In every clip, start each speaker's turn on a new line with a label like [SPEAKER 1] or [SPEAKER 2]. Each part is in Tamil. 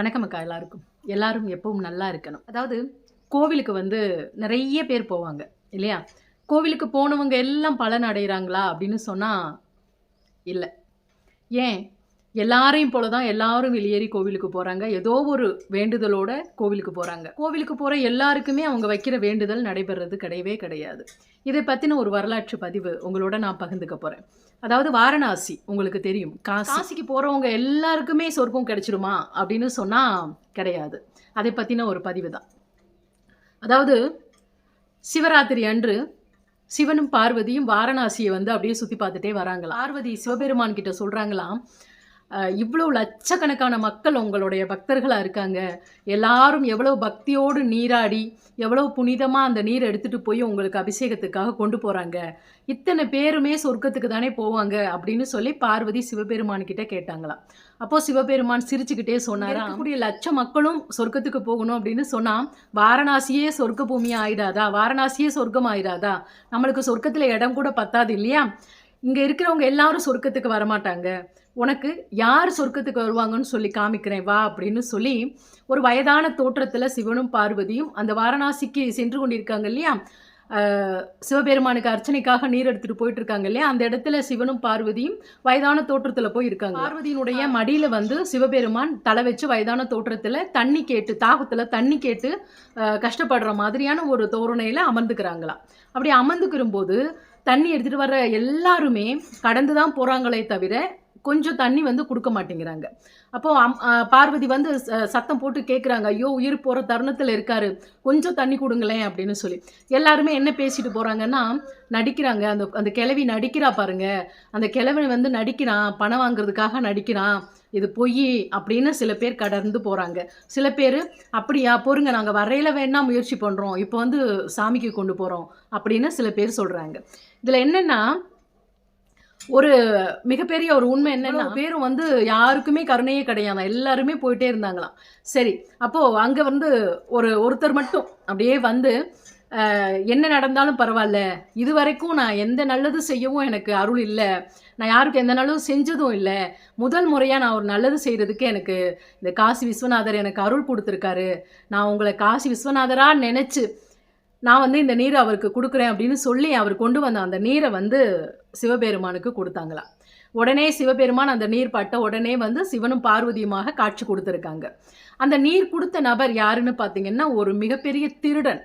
[SPEAKER 1] வணக்கம் அக்கா எல்லாருக்கும். எல்லாரும் எப்பவும் நல்லா இருக்கணும். அதாவது கோவிலுக்கு வந்து நிறைய பேர் போவாங்க இல்லையா? கோவிலுக்கு போனவங்க எல்லாம் பலன் அடைகிறாங்களா அப்படின்னு சொன்னால் இல்லை. ஏன்? எல்லாரையும் போல தான் எல்லாரும் வெளியேறி கோவிலுக்கு போகிறாங்க ஏதோ ஒரு வேண்டுதலோட கோவிலுக்கு போகிறாங்க கோவிலுக்கு போகிற எல்லாருக்குமே அவங்க வைக்கிற வேண்டுதல் நடைபெறது கிடையவே கிடையாது. இதை பற்றின ஒரு வரலாற்று பதிவு உங்களோட நான் பகிர்ந்துக்க போகிறேன் அதாவது வாரணாசி உங்களுக்கு தெரியும். காசிக்கு போகிறவங்க எல்லாருக்குமே சொர்க்கம் கிடைச்சிருமா அப்படின்னு சொன்னால் கிடையாது. அதை பற்றின ஒரு பதிவு தான் அதாவது சிவராத்திரி அன்று சிவனும் பார்வதியும் வாரணாசியை வந்து அப்படியே சுற்றி பார்த்துட்டே வராங்களாம். பார்வதி சிவபெருமான் கிட்ட சொல்கிறாங்களாம் இவ்வளோ லட்சக்கணக்கான மக்கள் உங்களுடைய பக்தர்களாக இருக்காங்க. எல்லாரும் எவ்வளோ பக்தியோடு நீராடி எவ்வளோ புனிதமாக அந்த நீர் எடுத்துகிட்டு போய் உங்களுக்கு அபிஷேகத்துக்காக கொண்டு போகிறாங்க இத்தனை பேருமே சொர்க்கத்துக்கு தானே போவாங்க அப்படின்னு சொல்லி பார்வதி சிவபெருமான் கிட்ட கேட்டாங்களாம் அப்போது சிவபெருமான் சிரிச்சுக்கிட்டே சொன்னாரா கூடிய லட்ச மக்களும் சொர்க்கத்துக்கு போகணும் அப்படின்னு சொன்னால் வாரணாசியே சொர்க்க பூமியாக ஆயிடாதா? வாரணாசியே சொர்க்கம் ஆயிடாதா? நம்மளுக்கு சொர்க்கத்தில் இடம் கூட பத்தாது இல்லையா? இங்கே இருக்கிறவங்க எல்லாரும் சொர்க்கத்துக்கு வரமாட்டாங்க. உனக்கு யார் சொர்க்கத்துக்கு வருவாங்கன்னு சொல்லி காமிக்கிறேன் வா அப்படின்னு சொல்லி ஒரு வயதான தோற்றத்தில் சிவனும் பார்வதியும் அந்த வாரணாசிக்கு சென்று கொண்டிருக்காங்க இல்லையா? சிவபெருமானுக்கு அர்ச்சனைக்காக நீர் எடுத்துட்டு போயிட்டு இருக்காங்க இல்லையா? அந்த இடத்துல சிவனும் பார்வதியும் வயதான தோற்றத்துல போய் இருக்காங்க பார்வதியினுடைய மடியில வந்து சிவபெருமான் தலை வச்சு வயதான தோற்றத்துல தண்ணி கேட்டு தாகத்துல தண்ணி கேட்டு கஷ்டப்படுற மாதிரியான ஒரு தோரணையில அமர்ந்துக்கிறாங்களாம். அப்படி அமர்ந்துக்கிற போது தண்ணி எடுத்துகிட்டு வர்ற எல்லாருமே கடந்து தான் போகிறாங்களே தவிர கொஞ்சம் தண்ணி வந்து கொடுக்க மாட்டேங்கிறாங்க. அப்போ அம் பார்வதி வந்து ச- சத்தம் போட்டு கேட்குறாங்க ஐயோ உயிர் போகிற தருணத்தில் இருக்காரு. கொஞ்சம் தண்ணி கொடுங்களேன் அப்படின்னு சொல்லி. எல்லாருமே என்ன பேசிட்டு போகிறாங்கன்னா நடிக்கிறாங்க. அந்த அந்த கிழவி நடிக்கிறா பாருங்க. அந்த கிழவி வந்து நடிக்கிறான் பணம் வாங்குறதுக்காக நடிக்கிறான் இது பொய் அப்படின்னு சில பேர் கடந்து போகிறாங்க சில பேர் அப்படியா பொறுங்க. நாங்கள் வரையில வேணா முயற்சி பண்ணுறோம் இப்போ வந்து சாமிக்கு கொண்டு போகிறோம் அப்படின்னு சில பேர் சொல்கிறாங்க இதில் என்னென்னா ஒரு மிகப்பெரிய ஒரு உண்மை என்னன்னா பேரும் வந்து யாருக்குமே கருணையே கிடையாது எல்லாருமே போயிட்டே இருந்தாங்களாம். சரி அப்போ அங்க வந்து ஒரு ஒருத்தர் மட்டும் அப்படியே வந்து என்ன நடந்தாலும் பரவாயில்ல. இது வரைக்கும் நான் எந்த நல்லது செய்யவும் எனக்கு அருள் இல்லை. நான் யாருக்கும் எந்த நல்லதும் செஞ்சதும் இல்லை. முதல் முறையாக நான் ஒரு நல்லது செய்கிறதுக்கு எனக்கு இந்த காசி விஸ்வநாதர் எனக்கு அருள் கொடுத்துருக்காரு. நான் உங்களை காசி விஸ்வநாதராக நினச்சி நான் வந்து இந்த நீரை அவருக்கு கொடுக்குறேன் அப்படின்னு சொல்லி அவர் கொண்டு வந்த அந்த நீரை வந்து சிவபெருமானுக்கு கொடுத்தாங்களாம் உடனே சிவபெருமான் அந்த நீர் பட்ட உடனே வந்து சிவனும் பார்வதியுமாக காட்சி கொடுத்துருக்காங்க. அந்த நீர் கொடுத்த நபர் யாருன்னு பார்த்தீங்கன்னா ஒரு மிகப்பெரிய திருடன்.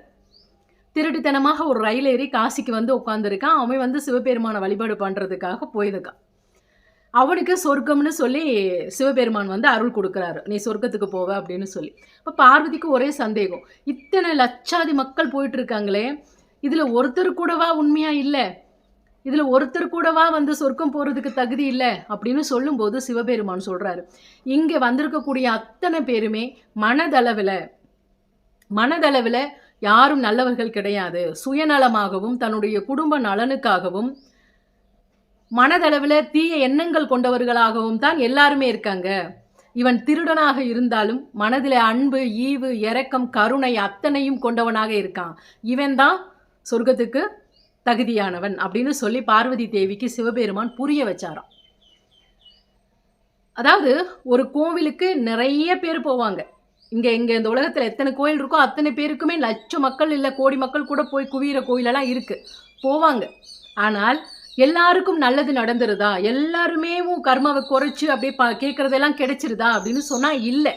[SPEAKER 1] திருட்டுத்தனமாக ஒரு ரயில் ஏறி காசிக்கு வந்து உட்காந்துருக்கான் அவன் வந்து சிவபெருமானை வழிபாடு பண்ணுறதுக்காக போயிருக்கான். அவனுக்கு சொர்க்கம்னு சொல்லி சிவபெருமான் வந்து அருள் கொடுக்குறாரு. நீ சொர்க்கத்துக்கு போவ அப்படின்னு சொல்லி. இப்போ பார்வதிக்கு ஒரே சந்தேகம். இத்தனை லட்சாதி மக்கள் போயிட்டு இருக்காங்களே இதில் ஒருத்தர் கூடவா உண்மையாக இல்லை? இதில் ஒருத்தர் கூடவா வந்து சொர்க்கம் போகிறதுக்கு தகுதி இல்லை? அப்படின்னு சொல்லும்போது சிவபெருமான் சொல்கிறாரு இங்கே வந்திருக்கக்கூடிய அத்தனை பேருமே மனதளவில் மனதளவில் யாரும் நல்லவர்கள் கிடையாது. சுயநலமாகவும் தன்னுடைய குடும்ப நலனுக்காகவும் மனதளவில் தீய எண்ணங்கள் கொண்டவர்களாகவும் தான் எல்லாருமே இருக்காங்க. இவன் திருடனாக இருந்தாலும் மனதில் அன்பு ஈவு இரக்கம் கருணை அத்தனையும் கொண்டவனாக இருக்கான். இவன் தான் சொர்க்கத்துக்கு தகுதியானவன் அப்படின்னு சொல்லி பார்வதி தேவிக்கு சிவபெருமான் புரிய வச்சாராம். அதாவது ஒரு கோவிலுக்கு நிறைய பேர் போவாங்க. இங்கே இங்கே இந்த உலகத்தில் எத்தனை கோயில் இருக்கோ அத்தனை பேருக்குமே லட்சம் மக்கள் இல்லை கோடி மக்கள் கூட போய் குவியிற கோயிலெல்லாம் இருக்குது போவாங்க. ஆனால் எல்லாருக்கும் நல்லது நடந்துருதா? எல்லாருமே கர்மாவை குறைச்சு அப்படியே பா கேட்குறதெல்லாம் கிடைச்சிருதா? அப்படின்னு சொன்னால் இல்லை.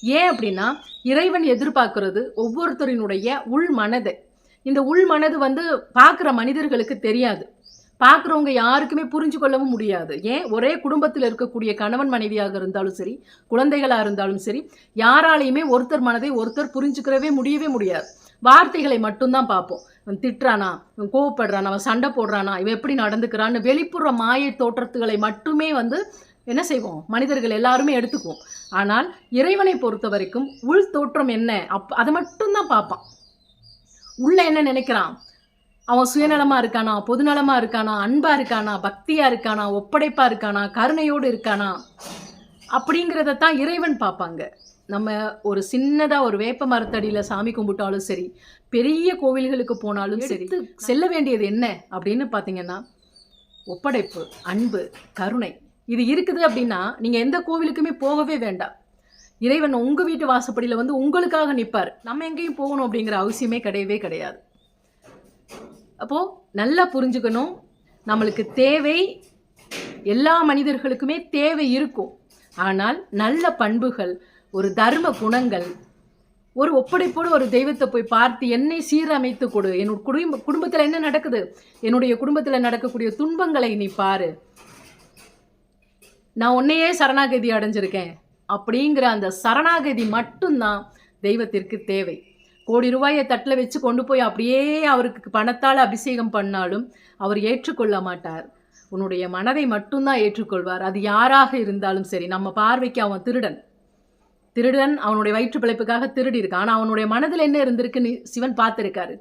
[SPEAKER 1] ஏன் அப்படின்னா இறைவன் எதிர்பார்க்கறது ஒவ்வொருத்தரினுடைய உள் மனதை. இந்த உள் மனது வந்து பார்க்குற மனிதர்களுக்கு தெரியாது. பார்க்குறவங்க யாருக்குமே புரிஞ்சு கொள்ளவும் முடியாது. ஏன்? ஒரே குடும்பத்தில் இருக்கக்கூடிய கணவன் மனைவியாக இருந்தாலும் சரி குழந்தைகளாக இருந்தாலும் சரி யாராலையுமே ஒருத்தர் மனதை ஒருத்தர் புரிஞ்சுக்கிறவே முடியவே முடியாது. வார்த்தைகளை மட்டும்தான் பார்ப்போம். இவன் திட்டுறானா? இவன் கோவப்படுறானா? அவன் சண்டை போடுறானா? இவன் எப்படி நடந்துக்கிறான்னு வெளிப்புற மாய தோற்றத்துகளை மட்டுமே வந்து என்ன செய்வோம்? மனிதர்கள் எல்லாருமே எடுத்துக்குவோம். ஆனால் இறைவனை பொறுத்த வரைக்கும் உள் தோற்றம் என்ன? அப் அதை மட்டும்தான் பார்ப்பான். உள்ள என்ன நினைக்கிறான்? அவன் சுயநலமாக இருக்கானா? பொதுநலமாக இருக்கானா? அன்பாக இருக்கானா? பக்தியாக இருக்கானா? ஒப்படைப்பாக இருக்கானா? கருணையோடு இருக்கானா? அப்படிங்கிறத தான் இறைவன் பார்ப்பாங்க. நம்ம ஒரு சின்னதா ஒரு வேப்ப மரத்தடியில சாமி கும்பிட்டாலும் சரி பெரிய கோவில்களுக்கு போனாலும் சரி செல்ல வேண்டியது என்ன அப்படின்னு பார்த்தீங்கன்னா ஒப்படைப்பு அன்பு கருணை. இது இருக்குது அப்படின்னா நீங்கள் எந்த கோவிலுக்குமே போகவே வேண்டாம். இறைவன் உங்கள் வீட்டு வாசப்படியில் வந்து உங்களுக்காக நிற்பார் நம்ம எங்கேயும் போகணும் அப்படிங்கிற அவசியமே கிடையவே கிடையாது. அப்போது நல்லா புரிஞ்சுக்கணும். நம்மளுக்கு தேவை எல்லா மனிதர்களுக்குமே தேவை இருக்கும். ஆனால் நல்ல பண்புகள் ஒரு தர்ம குணங்கள் ஒரு ஒப்படைப்போடு ஒரு தெய்வத்தை போய் பார்த்து என்னை சீரமைத்து கொடு. என்னோட குடும்ப குடும்பத்தில் என்ன நடக்குது? என்னுடைய குடும்பத்தில் நடக்கக்கூடிய துன்பங்களை நீ பாரு. நான் உன்னையே சரணாகதி அடைஞ்சிருக்கேன். அப்படிங்கிற அந்த சரணாகதி மட்டும்தான் தெய்வத்திற்கு தேவை. கோடி ரூபாயை தட்டில் வச்சு கொண்டு போய் அப்படியே அவருக்கு பணத்தால் அபிஷேகம் பண்ணாலும் அவர் ஏற்றுக்கொள்ள மாட்டார். உன்னுடைய மனதை மட்டும்தான் ஏற்றுக்கொள்வார். அது யாராக இருந்தாலும் சரி நம்ம பார்வைக்கு அவன் திருடன். திருடன் அவனுடைய வயிற்று பிழைப்புக்காக திருடி இருக்கான் ஆனால் அவனுடைய மனதில் என்ன இருந்திருக்குன்னு சிவன் பார்த்துருக்காரு.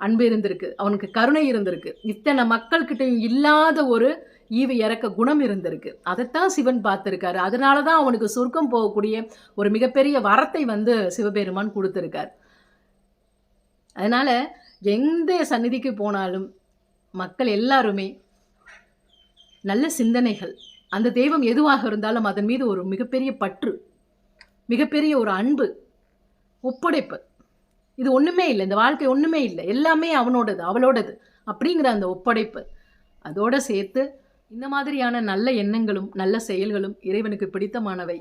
[SPEAKER 1] அன்பு இருந்திருக்கு அவனுக்கு கருணை இருந்திருக்கு. இத்தனை மக்கள்கிட்டையும் இல்லாத ஒரு ஈவு இறக்க குணம் இருந்திருக்கு. அதைத்தான் சிவன் பார்த்துருக்காரு. அதனால தான் அவனுக்கு சொர்க்கம் போகக்கூடிய ஒரு மிகப்பெரிய வரத்தை வந்து சிவபெருமான் கொடுத்துருக்கார். அதனால் எந்த சந்நிதிக்கு போனாலும் மக்கள் எல்லாருமே நல்ல சிந்தனைகள். அந்த தெய்வம் எதுவாக இருந்தாலும் அதன் மீது ஒரு மிகப்பெரிய பற்று மிகப்பெரிய ஒரு அன்பு ஒப்படைப்பு. இது ஒன்றுமே இல்லை. இந்த வாழ்க்கை ஒன்றுமே இல்லை. எல்லாமே அவனோடது அவளோடது அப்படிங்கிற அந்த ஒப்படைப்பு. அதோடு சேர்த்து இந்த மாதிரியான நல்ல எண்ணங்களும் நல்ல செயல்களும் இறைவனுக்கு பிடித்தமானவை.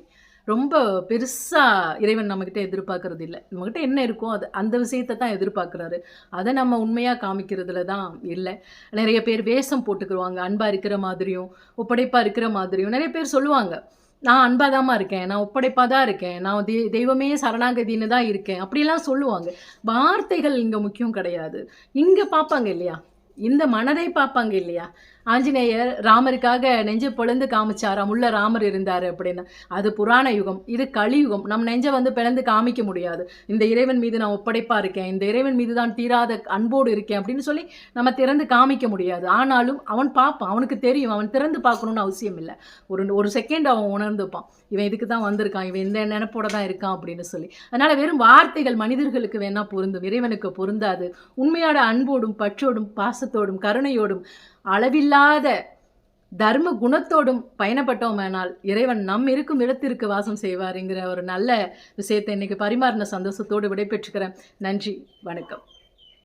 [SPEAKER 1] ரொம்ப பெருசாக இறைவன் நம்மக்கிட்ட எதிர்பார்க்கறது இல்லை நம்மக்கிட்ட என்ன இருக்கோ அது அந்த விஷயத்தை தான் எதிர்பார்க்குறாரு. அதை நம்ம உண்மையாக காமிக்கிறதுல தான் இல்லை. நிறைய பேர் வேஷம் போட்டுக்குருவாங்க. அன்பாக இருக்கிற மாதிரியும் ஒப்படைப்பாக இருக்கிற மாதிரியும் நிறைய பேர் சொல்லுவாங்க. நான் அன்பாக அன்பாதாம்மா இருக்கேன். நான் ஒப்படைப்பாக தான் இருக்கேன். நான் தெய் தெய்வமே சரணாகதின்னு தான் இருக்கேன். அப்படிலாம் சொல்லுவாங்க. வார்த்தைகள் இங்கே முக்கியம் கிடையாது. இங்கே பார்ப்பாங்க இல்லையா? இந்த மனதை பார்ப்பாங்க இல்லையா? ஆஞ்சநேயர் ராமருக்காக நெஞ்சு பொழுந்து காமிச்சாராம் உள்ள ராமர் இருந்தார் அப்படின்னு. அது புராண யுகம் இது கலியுகம். நம் நெஞ்சை வந்து பிளந்து காமிக்க முடியாது. இந்த இறைவன் மீது நான் ஒப்படைப்பா இருக்கேன். இந்த இறைவன் மீது தான் தீராத அன்போடு இருக்கேன் அப்படின்னு சொல்லி நம்ம திறந்து காமிக்க முடியாது. ஆனாலும் அவன் பார்ப்பான். அவனுக்கு தெரியும். அவன் திறந்து பார்க்கணும்னு அவசியம் இல்லை. ஒரு ஒரு செகண்ட் அவன் உணர்ந்துப்பான். இவன் இதுக்கு தான் வந்திருக்கான். இவன் இந்த நினைப்போட தான் இருக்கான் அப்படின்னு சொல்லி. அதனால் வெறும் வார்த்தைகள் மனிதர்களுக்கு வேணா பொருந்தும். இறைவனுக்கு பொருந்தாது. உண்மையான அன்போடும் பற்றோடும் பாசத்தோடும் கருணையோடும் அளவில்லாத தர்ம குணத்தோடும் பயணப்பட்டோமானால் இறைவன் நம் இருக்கும் இடத்திற்கு வாசம் செய்வாருங்கிற ஒரு நல்ல விஷயத்தை இன்னைக்கு பரிமாறின சந்தோஷத்தோடு விடைபெற்றுக்கிறேன். நன்றி வணக்கம்.